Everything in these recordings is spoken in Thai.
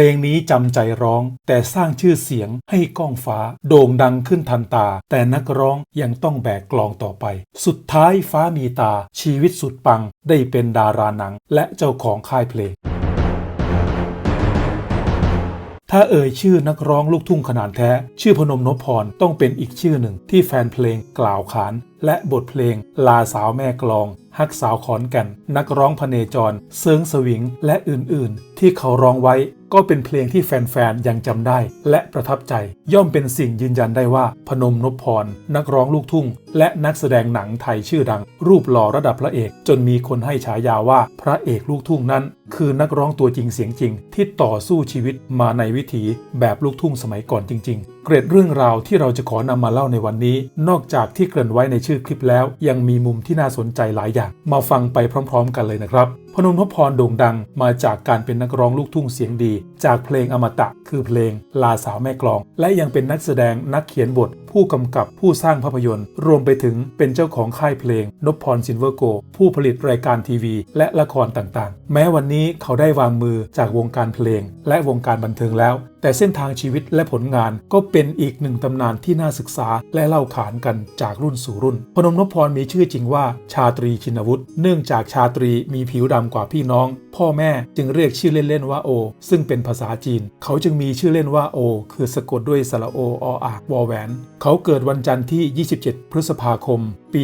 เพลงนี้จำใจร้อง แต่สร้างชื่อเสียงให้ก้องฟ้า โด่งดังขึ้นทันตา แต่นักร้องยังต้องแบกกลองต่อไป สุดท้ายฟ้ามีตา ชีวิตสุดปัง ได้เป็นดาราหนัง และเจ้าของค่ายเพลงถ้าเอ่ยชื่อนักร้องลูกทุ่งขนาดแท้ ชื่อพนมนพพรต้องเป็นอีกชื่อหนึ่งที่แฟนเพลงกล่าวขาน และบทเพลงลาสาวแม่กลอง ฮักสาวขอนแก่น นักร้องพเนจร เซิงสวิง และอื่นๆ ที่เขาร้องไว้ ก็เป็นเพลงที่แฟนๆ ยังจำได้ และประทับใจ ย่อมเป็นสิ่งยืนยันได้ว่า พนมนพพร นักร้องลูกทุ่ง และนักแสดงหนังไทยชื่อดัง รูปหล่อระดับพระเอก จนมีคนให้ฉายาว่าพระเอกลูกทุ่งนั้น คือนักร้องตัวจริงเสียงจริง ที่ต่อสู้ชีวิตมาในวิถีแบบลูกทุ่งสมัยก่อนจริง ๆเกร็ดเรื่องราวที่เราจะขอนำมาเล่าในวันนี้ นอกจากที่เกริ่นไว้ในชื่อคลิปแล้ว ยังมีมุมที่น่าสนใจหลายอย่าง มาฟังไปพร้อม ๆ กันเลยนะครับ พนมทพพรโด่งดังมาจากการเป็นนักร้องลูกทุ่งเสียงดี จากเพลงอมตะ คือเพลงลาสาวแม่กลอง และยังเป็นนักแสดงนักเขียนบท ผู้กำกับผู้สร้างภาพยนตร์ รวมไปถึงเป็นเจ้าของค่ายเพลงนพพรซินเวอร์โก ผู้ผลิตรายการทีวี และละครต่างๆ แม้วันนี้เขาได้วางมือจากวงการเพลง และวงการบันเทิงแล้ว แต่เส้นทางชีวิตและผลงานก็เป็นอีกหนึ่งตำนานที่น่าศึกษาและเล่าขานกันจากรุ่นสู่รุ่น พนมนพพรมีชื่อจริงว่าชาตรีชินวุฒิเนื่องจากชาตรีมีผิวดำกว่าพี่น้อง พ่อแม่จึงเรียกชื่อเล่นๆว่าโอ ซึ่งเป็นภาษาจีน เขาจึงมีชื่อเล่นว่าโอ คือสะกดด้วยสระโอออ่างวอแหวน เขาเกิดวันจันทร์ที่ 27 พฤษภาคม ปี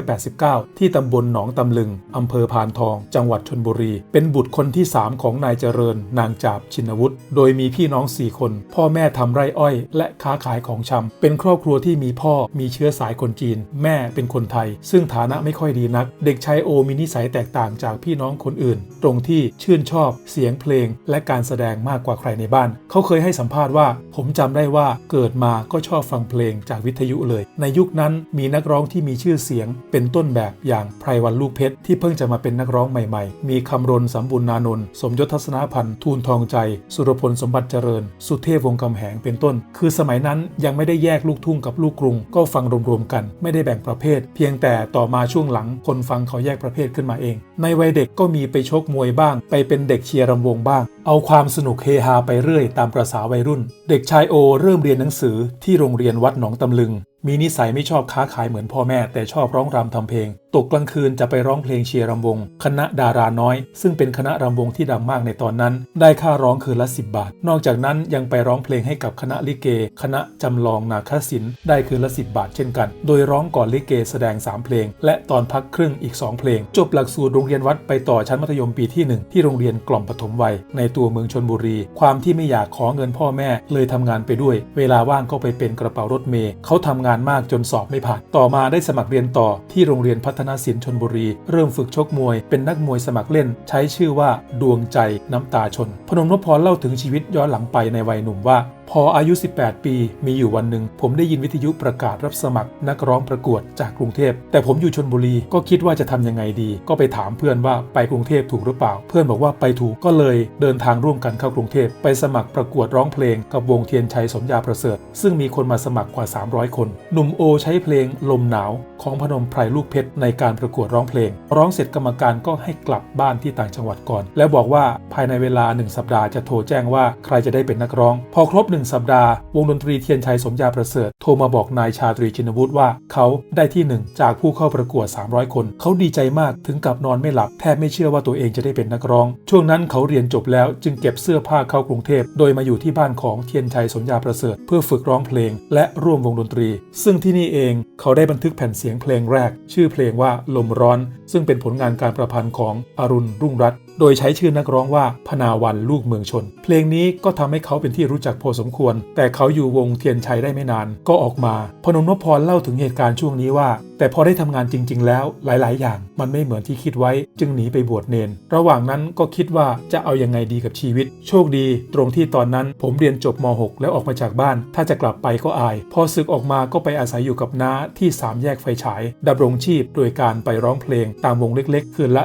2489 ที่ตำบลหนองตำลึงอำเภอพานทอง จังหวัดชนบุรี เป็นบุตรคนที่ 3 ของนายเจริญ นางจาบชินวุฒิโดยมีพี่น้อง 4 คน พ่อแม่ทำไร่อ้อย และค้าขายของชำเป็นครอบครัวที่มีพ่อมีเชื้อสายคนจีน แม่เป็นคนไทย ซึ่งฐานะไม่ค่อยดีนัก เด็กชายโอมีนิสัยแตกต่างจากพี่น้องคนอื่น ตรงที่ชื่นชอบ เสียงเพลง และการแสดงมากกว่าใครในบ้าน เขาเคยให้สัมภาษณ์ว่า ผมจำได้ว่าเกิดมาก็ชอบฟังเพลงจากวิทยุเลย ในยุคนั้นมีนักร้องที่มีชื่อเสียง เป็นต้นแบบอย่างไพรวันลูกเพชรที่เพิ่งจะมาเป็นนักร้องใหม่ ๆ มีคำรณสมบุญนานนท์สมยศทัศนพันธ์ทูลทองใจ สุรพลสมบัติเจริญ สุเทพวงศ์กำแหงเป็นต้น คือสมัยนั้นยังไม่ได้แยกลูกทุ่งกับลูกกรุง ก็ฟังรวมๆกัน ไม่ได้แบ่งประเภท เพียงแต่ต่อมาช่วงหลังคนฟังเขาแยกประเภทขึ้นมาเอง ในวัยเด็กก็มีไปชกมวยบ้าง ไปเป็นเด็กเชียร์รำวงบ้าง เอาความสนุกเฮฮาไปเรื่อยตามประษาวัยรุ่น เด็กชายโอเริ่มเรียนหนังสือที่โรงเรียนวัดหนองตำลึง มีนิสัยไม่ชอบค้าขายเหมือนพ่อแม่ แต่ชอบร้องรำทำเพลง ตกกลางคืนจะไปร้องเพลงเชียร์รำวง คณะดาราน้อย ซึ่งเป็นคณะรำวงที่ดังมากในตอนนั้น ได้ค่าร้องคืนละ 10 บาท นอกจากนั้นยังไปร้องเพลงให้กับคณะลิเก คณะจำลองนาคศิลป์ได้คืนละ 10 บาทเช่นกัน โดยร้องก่อนลิเกแสดง 3 เพลง และตอนพักครึ่งอีก 2 เพลง จบหลักสูตรโรงเรียนวัดไปต่อชั้นมัธยมปีที่ 1 ที่โรงเรียนกล่อมปฐมวัย ในตัวเมืองชนบุรี ความที่ไม่อยากขอเงินพ่อแม่ เลยทำงานไปด้วย เวลาว่างก็ไปเป็นกระเป๋ารถเมย์เขาทำงานมากจนสอบไม่ผ่าน ต่อมาได้สมัครเรียนต่อที่โรงเรียนพัฒนาศิลป์ชนบุรี เริ่มฝึกชกมวย เป็นนักมวยสมัครเล่น ใช้ชื่อว่าดวงใจน้ำตาชน พนมนพพรเล่าถึงชีวิตย้อนหลังไปในวัยหนุ่มว่าพออายุ 18 ปี มีอยู่วันหนึ่ง ผมได้ยินวิทยุประกาศรับสมัคร นักร้องประกวดจากกรุงเทพ แต่ผมอยู่ชนบุรีก็คิดว่าจะทำยังไงดี ก็ไปถามเพื่อนว่าไปกรุงเทพถูกหรือเปล่า เพื่อนบอกว่าไปถูกก็เลยเดินทางร่วมกันเข้ากรุงเทพ ไปสมัครประกวดร้องเพลงกับวงเทียนชัยสมยาประเสริฐ ซึ่งมีคนมาสมัครกว่า 300 คน หนุ่มโอใช้เพลงลมหนาวของพนมไพรลูกเพชรในการประกวดร้องเพลง ร้องเสร็จกรรมการก็ให้กลับบ้านที่ต่างจังหวัดก่อน แล้วบอกว่าภายในเวลา 1 สัปดาห์จะโทรแจ้งว่าใครจะได้เป็นนักร้อง พอครบ1สัปดาห์ วงดนตรีเทียนชัยสมยาประเสริฐ โทรมาบอกนายชาตรีชินวุฒิว่าเขาได้ที่ 1 จากผู้เข้าประกวด 300 คน เขาดีใจมากถึงกับนอนไม่หลับ แทบไม่เชื่อว่าตัวเองจะได้เป็นนักร้อง ช่วงนั้นเขาเรียนจบแล้วจึงเก็บเสื้อผ้าเข้ากรุงเทพ โดยมาอยู่ที่บ้านของเทียนชัยสมยาประเสริฐ เพื่อฝึกร้องเพลง และร่วมวงดนตรี ซึ่งที่นี่เองเขาได้บันทึกแผ่นเสียงเพลงแรก ชื่อเพลงว่าลมร้อน ซึ่งเป็นผลงานการประพันธ์ของอรุณรุ่งรัตน์โดยใช้ชื่อนักร้องว่าพนาวันลูกเมืองชน เพลงนี้ก็ทำให้เขาเป็นที่รู้จักพอสมควร แต่เขาอยู่วงเทียนชัยได้ไม่นาน ก็ออกมา พนมนพพรเล่าถึงเหตุการณ์ช่วงนี้ว่า แต่พอได้ทำงานจริง ๆ แล้วหลาย ๆ อย่างมันไม่เหมือนที่คิดไว้ จึงหนีไปบวชเนน ระหว่างนั้นก็คิดว่าจะเอายังไงดีกับชีวิต โชคดีตรงที่ตอนนั้นผมเรียนจบม .6 แล้วออกมาจากบ้าน ถ้าจะกลับไปก็อาย พอศึกออกมาก็ไปอาศัยอยู่กับน้าที่สามแยกไฟฉายดำรงชีพ โดยการไปร้องเพลง ตามวงเล็ก ๆ คืนละ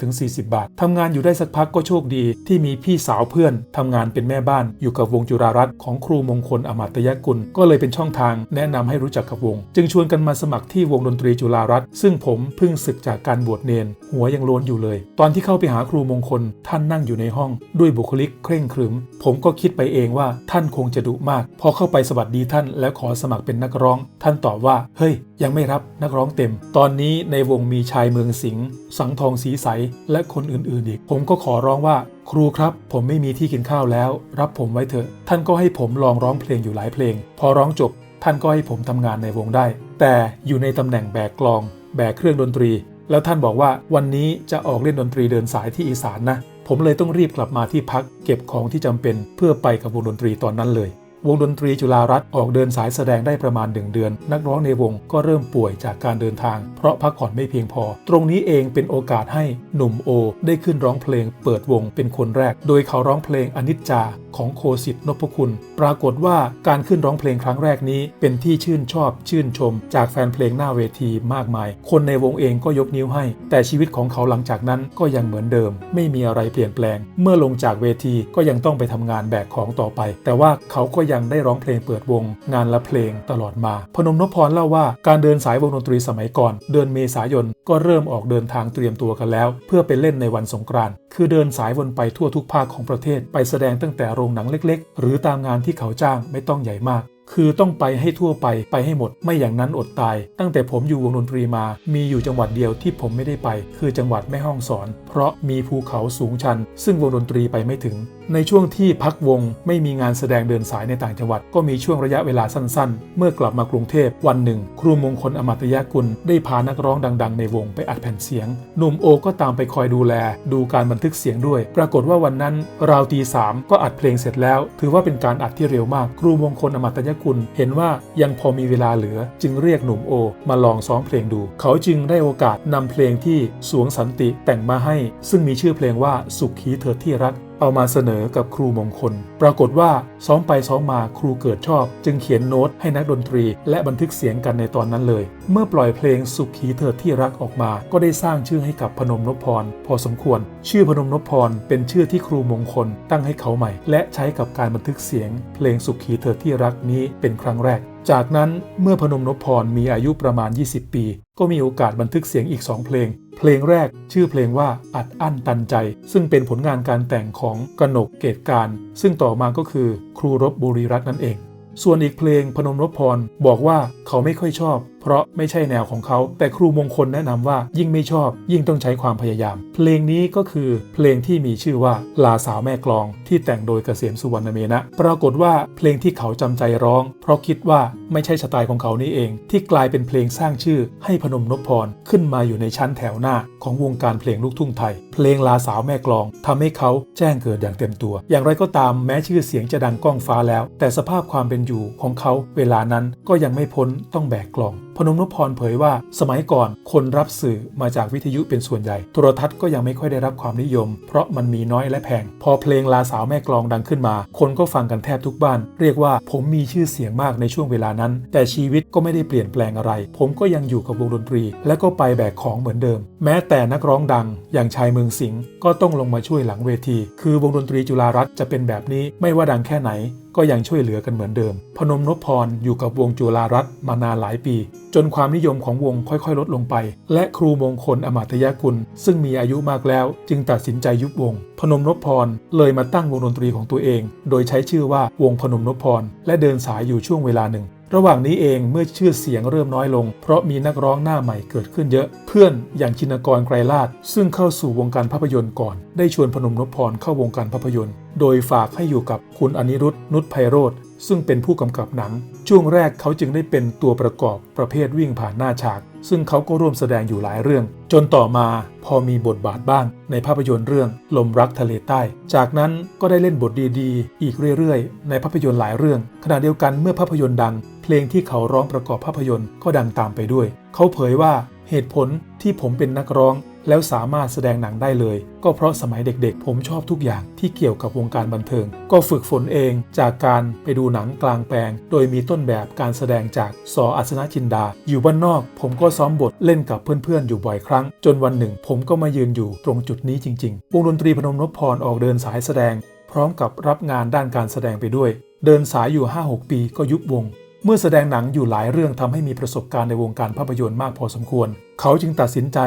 30-40 บาททำงานอยู่ได้สักพักก็โชคดี ที่มีพี่สาวเพื่อนทำงานเป็นแม่บ้าน อยู่กับวงจุฬารัตน์ของครูมงคลอมาตยกุล ก็เลยเป็นช่องทางแนะนำให้รู้จักกับวง จึงชวนกันมาสมัครที่วงดนตรีจุฬารัตน์ซึ่งผมเพิ่งศึกจากการบวชเนน หัวยังโล้นอยู่เลย ตอนที่เข้าไปหาครูมงคล ท่านนั่งอยู่ในห้อง ด้วยบุคลิกเคร่งครึม ผมก็คิดไปเองว่าท่านคงจะดุมาก พอเข้าไปสวัสดีท่านแล้วขอสมัครเป็นนักร้อง ท่านตอบว่า เฮ้ย ยังไม่รับนักร้องเต็ม ตอนนี้ในวงมีชายเมืองสิงห์สังทองสีใสและคนอื่นๆอีก ผมก็ขอร้องว่าครูครับ ผมไม่มีที่กินข้าวแล้ว รับผมไว้เถอะ ท่านก็ให้ผมลองร้องเพลงอยู่หลายเพลง พอร้องจบ ท่านก็ให้ผมทำงานในวงได้ แต่อยู่ในตำแหน่งแบกกลอง แบกเครื่องดนตรี แล้วท่านบอกว่าวันนี้จะออกเล่นดนตรีเดินสายที่อีสานนะ ผมเลยต้องรีบกลับมาที่พัก เก็บของที่จำเป็นเพื่อไปกับวงดนตรีตอนนั้นเลย วงดนตรีจุฬารัตน์ออกเดินสายแสดงได้ประมาณหนึ่งเดือน นักร้องในวงก็เริ่มป่วยจากการเดินทาง เพราะพักผ่อนไม่เพียงพอ ตรงนี้เองเป็นโอกาสให้หนุ่มโอ ได้ขึ้นร้องเพลง เปิดวงเป็นคนแรก โดยเขาร้องเพลงอนิจจา ของโคสิทธิ์นพคุณ ปรากฏว่าการขึ้นร้องเพลงครั้งแรกนี้ เป็นที่ชื่นชอบชื่นชม จากแฟนเพลงหน้าเวทีมากมาย คนในวงเองก็ยกนิ้วให้ แต่ชีวิตของเขาหลังจากนั้นก็ยังเหมือนเดิม ไม่มีอะไรเปลี่ยนแปลง เมื่อลงจากเวทีก็ยังต้องไปทำงานแบกของต่อไป แต่ว่าเขาก็ยังได้ร้องเพลงเปิดวง งานละเพลงตลอดมา พนมนพพรเล่าว่าการเดินสายวงดนตรีสมัยก่อน เดือนเมษายนก็เริ่มออกเดินทางเตรียมตัวกันแล้ว เพื่อไปเล่นในวันสงกรานต์คือเดินสายวนไปทั่วทุกภาคของประเทศไปแสดงตั้งแต่โรงงหนังเล็กๆ หรือตามงานที่เขาจ้างไม่ต้องใหญ่มาก คือต้องไปให้ทั่วไปไปให้หมดไม่อย่างนั้นอดตาย ตั้งแต่ผมอยู่วงดนตรีมา มีอยู่จังหวัดเดียวที่ผมไม่ได้ไป คือจังหวัดแม่ฮ่องสอน เพราะมีภูเขาสูงชัน ซึ่งวงดนตรีไปไม่ถึง ในช่วงที่พักวงไม่มีงานแสดงเดินสายในต่างจังหวัด ก็มีช่วงระยะเวลาสั้นๆ เมื่อกลับมากรุงเทพวันหนึ่ง ครูมงคลอมตยกุลได้พานักร้องดัง ๆ ในวงไปอัดแผ่นเสียง หนุ่มโอก็ตามไปคอยดูแล ดูการบันทึกเสียงด้วย ปรากฏว่าวันนั้น ราวตีสามก็อัดเพลงเสร็จแล้ว ถือว่าเป็นการอัดที่เร็วมาก ครูมงคลอมตยกุลเห็นว่ายังพอมีเวลาเหลือ จึงเรียกหนุ่มโอ มาลองซ้อมเพลงดู เขาจึงได้โอกาสนำเพลงที่สวงสันติแต่งมาให้ ซึ่งมีชื่อเพลงว่าสุขีเธอที่รัก เอามาเสนอกับครูมงคล ปรากฏว่าซ้อมไปซ้อมมาครูเกิดชอบ จึงเขียนโน้ตให้นักดนตรี และบันทึกเสียงกันในตอนนั้นเลย เมื่อปล่อยเพลงสุขีเธอที่รักออกมา ก็ได้สร้างชื่อให้กับพนมนพพร พอสมควร ชื่อพนมนพพรเป็นชื่อที่ครูมงคล ตั้งให้เขาใหม่ และใช้กับการบันทึกเสียง เพลงสุขีเธอที่รักนี้เป็นครั้งแรกจากนั้นเมื่อพนมนพพรมีอายุประมาณ 20 ปี ก็มีโอกาสบันทึกเสียงอีก 2 เพลง เพลงแรกชื่อเพลงว่าอัดอั้นตันใจ ซึ่งเป็นผลงานการแต่งของกนกเกตการ ซึ่งต่อมาก็คือครูรบบุรีรัตน์นั่นเอง ส่วนอีกเพลงพนมรพพรบอกว่าเขาไม่ค่อยชอบ เพราะไม่ใช่แนวของเขา แต่ครูมงคลแนะนำว่ายิ่งไม่ชอบ ยิ่งต้องใช้ความพยายาม เพลงนี้ก็คือเพลงที่มีชื่อว่าลาสาวแม่กลอง ที่แต่งโดยเกษมสุวรรณเมนะ ปรากฏว่าเพลงที่เขาจำใจร้อง เพราะคิดว่าไม่ใช่สไตล์ของเขานี่เอง ที่กลายเป็นเพลงสร้างชื่อให้พนมนพพรขึ้นมาอยู่ในชั้นแถวหน้า ของวงการเพลงลูกทุ่งไทย เพลงลาสาวแม่กลองทำให้เขาแจ้งเกิดอย่างเต็มตัว อย่างไรก็ตามแม้ชื่อเสียงจะดังก้องฟ้าแล้ว แต่สภาพความเป็นอยู่ของเขาเวลานั้นก็ยังไม่พ้นต้องแบกกลองพนมนพพรเผยว่า สมัยก่อนคนรับสื่อมาจากวิทยุเป็นส่วนใหญ่ โทรทัศน์ก็ยังไม่ค่อยได้รับความนิยม เพราะมันมีน้อยและแพง พอเพลงลาสาวแม่กลองดังขึ้นมา คนก็ฟังกันแทบทุกบ้าน เรียกว่าผมมีชื่อเสียงมากในช่วงเวลานั้น แต่ชีวิตก็ไม่ได้เปลี่ยนแปลงอะไร ผมก็ยังอยู่กับวงดนตรี และก็ไปแบกของเหมือนเดิม แม้แต่นักร้องดัง อย่างชายเมืองสิงห์ก็ต้องลงมาช่วยหลังเวที คือวงดนตรีจุฬารัตจะเป็นแบบนี้ไม่ว่าดังแค่ไหน ก็ยังช่วยเหลือกันเหมือนเดิม พนมนพพรอยู่กับวงจุฬารัตน์มานานหลายปี จนความนิยมของวงค่อยๆ ลดลงไป และครูมงคลอมาตยกุล ซึ่งมีอายุมากแล้ว จึงตัดสินใจยุบวง พนมนพพรเลยมาตั้งวงดนตรีของตัวเอง โดยใช้ชื่อว่าวงพนมนพพรและเดินสายอยู่ช่วงเวลาหนึ่ง ระหว่างนี้เองเมื่อชื่อเสียงเริ่มน้อยลง เพราะมีนักร้องหน้าใหม่เกิดขึ้นเยอะ เพื่อนอย่างชินกรไกรลาดซึ่งเข้าสู่วงการภาพยนตร์ก่อน ได้ชวนพนมนพพรเข้าวงการภาพยนตร์ โดยฝากให้อยู่กับคุณอนิรุตนุชไพโรธซึ่งเป็นผู้กำกับหนัง ช่วงแรกเขาจึงได้เป็นตัวประกอบประเภทวิ่งผ่านหน้าฉาก ซึ่งเขาก็ร่วมแสดงอยู่หลายเรื่อง จนต่อมาพอมีบทบาทบ้าง ในภาพยนตร์เรื่องลมรักทะเลใต้ จากนั้นก็ได้เล่นบทดีๆ อีกเรื่อยๆ ในภาพยนตร์หลายเรื่อง ขณะเดียวกันเมื่อภาพยนตร์ดัง เพลงที่เขาร้องประกอบภาพยนตร์ก็ดังตามไปด้วย เขาเผยว่าเหตุผลที่ผมเป็นนักร้องแล้วสามารถแสดงหนังได้เลย ก็เพราะสมัยเด็กๆ ผมชอบทุกอย่างที่เกี่ยวกับวงการบันเทิง ก็ฝึกฝนเองจากการไปดูหนังกลางแปลง โดยมีต้นแบบการแสดงจากสออัศนจินดา อยู่บ้านนอก ผมก็ซ้อมบทเล่นกับเพื่อนๆ อยู่บ่อยครั้ง จนวันหนึ่ง ผมก็มายืนอยู่ตรงจุดนี้จริงๆ วงดนตรีพนมนพพรออกเดินสายแสดง พร้อมกับรับงานด้านการแสดงไปด้วย เดินสายอยู่ 5-6 ปีก็ยุบวง เมื่อแสดงหนังอยู่หลายเรื่องทำให้มีประสบการณ์ในวงการภาพยนตร์มากพอสมควร เขาจึงตัดสินใจ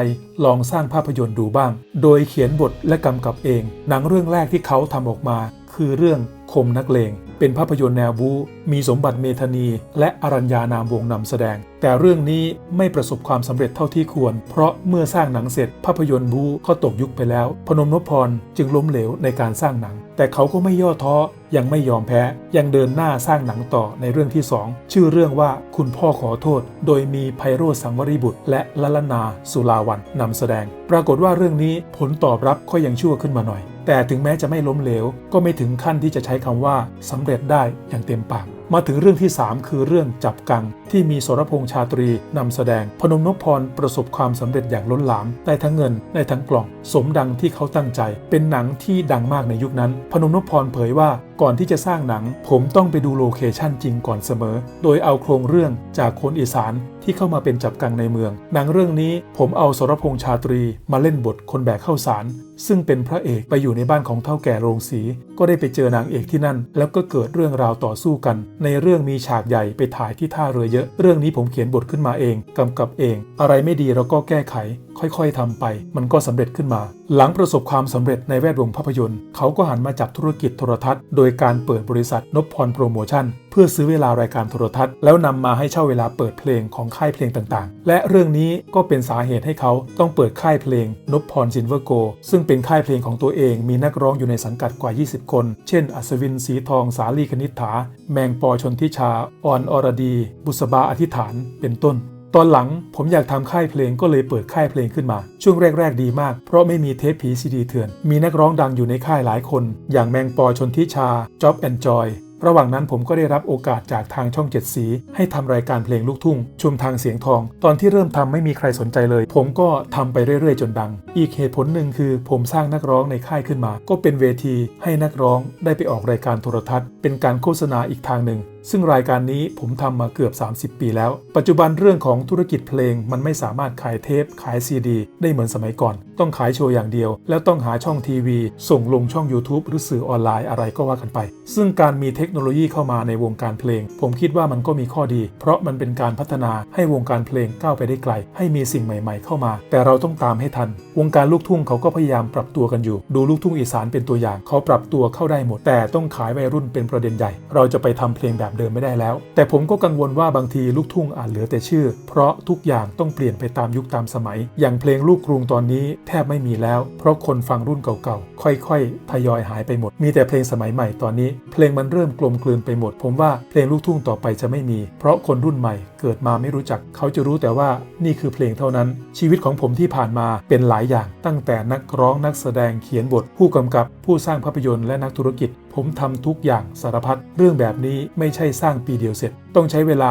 ลองสร้างภาพยนตร์ดูบ้าง โดยเขียนบทและกำกับเอง หนังเรื่องแรกที่เขาทำออกมา คือเรื่องคมนักเลง เป็นภาพยนตร์แนวบูมีสมบัติเมธานี และอรัญญานามวงนำแสดง แต่เรื่องนี้ไม่ประสบความสำเร็จเท่าที่ควร เพราะเมื่อสร้างหนังเสร็จภาพยนตร์บูก็ตกยุคไปแล้ว พนมนพพรจึงล้มเหลวในการสร้างหนัง แต่เขาก็ไม่ย่อท้อยังไม่ยอมแพ้ ยังเดินหน้าสร้างหนังต่อในเรื่องที่ 2 ชื่อเรื่องว่าคุณพ่อขอโทษ โดยมีไพโรธสังวริบุตร และละลนาสุลาวันนำแสดง ปรากฏว่าเรื่องนี้ผลตอบรับก็ยังชั่วขึ้นมาหน่อย แต่ถึงแม้จะไม่ล้มเหลว ก็ไม่ถึงขั้นที่จะใช้คำว่าสำเร็จได้อย่างเต็มปาก มาถึงเรื่องที่ 3 คือเรื่องจับกัง ที่มีสรพงษ์ชาตรีนำแสดงพนมนพพรประสบความสำเร็จอย่างล้นหลามได้ทั้งเงินได้ทั้งกล่อง สมดังที่เขาตั้งใจ เป็นหนังที่ดังมากในยุคนั้น พนมนพพรเผยว่าก่อนที่จะสร้างหนัง ผมต้องไปดูโลเคชั่นจริงก่อนเสมอ โดยเอาโครงเรื่องจากคนอีสานที่เข้ามาเป็นจับกังในเมือง หนังเรื่องนี้ผมเอาสรพงษ์ชาตรีมาเล่นบทคนแบกข้าวสาร ซึ่งเป็นพระเอกไปอยู่ในบ้านของเท่าแก่โรงสี ก็ได้ไปเจอนางเอกที่นั่น แล้วก็เกิดเรื่องราวต่อสู้กัน ในเรื่องมีฉากใหญ่ไปถ่ายที่ท่าเรือเยอะเรื่องนี้ผมเขียนบทขึ้นมาเองกำกับเอง อะไรไม่ดีเราก็แก้ไข ค่อยๆทำไป มันก็สำเร็จขึ้นมา หลังประสบความสำเร็จในแวดวงภาพยนตร์ เขาก็หันมาจับธุรกิจโทรทัศน์ โดยการเปิดบริษัทนพพรโปรโมชั่นเพื่อซื้อเวลารายการโทรทัศน์ แล้วนำมาให้เช่าเวลาเปิดเพลงของค่ายเพลงต่างๆ และเรื่องนี้ก็เป็นสาเหตุให้เขาต้องเปิดค่ายเพลงนพพรซินเวอร์โก ซึ่งเป็นค่ายเพลงของตัวเองมีนักร้องอยู่ในสังกัดกว่า 20 คน เช่น อัศวินสีทองสาลีคณิษฐา แมงปอชนทิชาออนอรดี บุษบาอธิษฐาน เป็นต้นตอนหลังผมอยากทำค่ายเพลงก็เลยเปิดค่ายเพลงขึ้นมา ช่วงแรก ๆ ดีมาก เพราะไม่มีเทปผีซีดีเถื่อน มีนักร้องดังอยู่ในค่ายหลายคน อย่างแมงปอชนทิชาจ็อบแอนจอย ระหว่างนั้นผมก็ได้รับโอกาสจากทางช่องเจ็ดสี ให้ทำรายการเพลงลูกทุ่ง ชุมทางเสียงทอง ตอนที่เริ่มทำไม่มีใครสนใจเลย ผมก็ทำไปเรื่อยๆ จนดัง อีกเหตุผลหนึ่งคือผมสร้างนักร้องในค่ายขึ้นมา ก็เป็นเวทีให้นักร้องได้ไปออกรายการโทรทัศน์ เป็นการโฆษณาอีกทางหนึ่งซึ่งรายการนี้ผมทำมาเกือบ 30 ปีแล้ว ปัจจุบันเรื่องของธุรกิจเพลงมันไม่สามารถขายเทป ขายซีดี ได้เหมือนสมัยก่อน ต้องขายโชว์อย่างเดียว แล้วต้องหาช่องทีวี ส่งลงช่อง YouTube หรือสื่อออนไลน์อะไรก็ว่ากันไป ซึ่งการมีเทคโนโลยีเข้ามาในวงการเพลง ผมคิดว่ามันก็มีข้อดี เพราะมันเป็นการพัฒนาให้วงการเพลงก้าวไปได้ไกล ให้มีสิ่งใหม่ ๆ เข้ามา แต่เราต้องตามให้ทัน วงการลูกทุ่งเขาก็พยายามปรับตัวกันอยู่ ดูลูกทุ่งอีสานเป็นตัวอย่างเขาปรับตัวเข้าได้หมด แต่ต้องขายวัยรุ่นเป็นประเด็นใหญ่ เราจะไปทำเพลงแบบเดิมไม่ได้แล้ว แต่ผมก็กังวลว่าบางทีลูกทุ่งอาจเหลือแต่ชื่อ เพราะทุกอย่างต้องเปลี่ยนไปตามยุคตามสมัย อย่างเพลงลูกกรุงตอนนี้แทบไม่มีแล้ว เพราะคนฟังรุ่นเก่าๆ ค่อยๆ ทยอยหายไปหมด มีแต่เพลงสมัยใหม่ตอนนี้ เพลงมันเริ่มกลมกลืนไปหมด ผมว่าเพลงลูกทุ่งต่อไปจะไม่มี เพราะคนรุ่นใหม่เกิดมาไม่รู้จัก เขาจะรู้แต่ว่านี่คือเพลงเท่านั้น ชีวิตของผมที่ผ่านมาเป็นหลายอย่าง ตั้งแต่นักร้องนักแสดงเขียนบท ผู้กำกับผู้สร้างภาพยนตร์และนักธุรกิจผมทำทุกอย่างสารพัดเรื่องแบบนี้ไม่ใช่สร้างปีเดียวเสร็จ ต้องใช้เวลา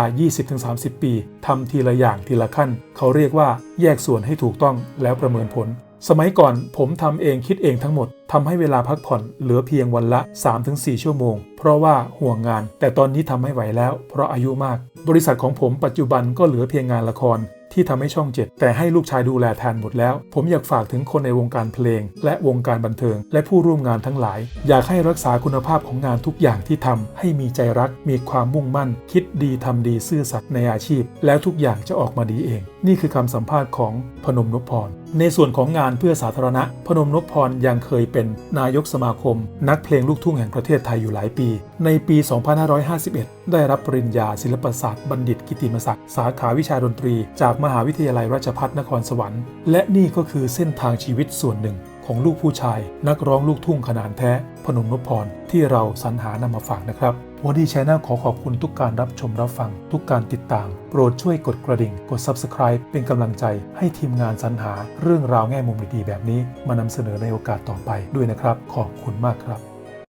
20-30 ปีทำทีละอย่างทีละขั้น เขาเรียกว่าแยกส่วนให้ถูกต้องแล้วประเมินผล สมัยก่อนผมทำเองคิดเองทั้งหมด ทำให้เวลาพักผ่อนเหลือเพียงวันละ 3-4 ชั่วโมง เพราะว่าห่วงงาน แต่ตอนนี้ทำไม่ไหวแล้ว เพราะอายุมาก บริษัทของผมปัจจุบันก็เหลือเพียงงานละครที่ทำให้ช่องเจ็ดแต่ให้ลูกชายดูแลแทนหมดแล้ว ผมอยากฝากถึงคนในวงการเพลง และวงการบันเทิง และผู้ร่วมงานทั้งหลาย อยากให้รักษาคุณภาพของงานทุกอย่างที่ทำให้มีใจรัก มีความมุ่งมั่น คิดดีทำดีซื่อสัตย์ในอาชีพ แล้วทุกอย่างจะออกมาดีเอง นี่คือคำสัมภาษณ์ของพนมนพพรในส่วนของงานเพื่อสาธารณะ พนมนพพรยังเคยเป็นนายกสมาคม นักเพลงลูกทุ่งแห่งประเทศไทยอยู่หลายปี ในปี 2551 ได้รับปริญญาศิลปศาสตร์บัณฑิตกิติมศักดิ์สาขาวิชาดนตรี จากมหาวิทยาลัยราชภัฏนครสวรรค์ และนี่ก็คือเส้นทางชีวิตส่วนหนึ่งของลูกผู้ชาย นักร้องลูกทุ่งขนานแท้ พนมนพพรที่เราสรรหานำมาฝากนะครับ วันดีชแนลขอขอบคุณทุกการรับชมรับฟัง ทุกการติดตาม โปรดช่วยกดกระดิ่ง กด Subscribe เป็นกำลังใจให้ทีมงานสรรหาเรื่องราวแง่มุมดีๆแบบนี้มานำเสนอในโอกาสต่อไปด้วยนะครับ ขอบคุณมากครับ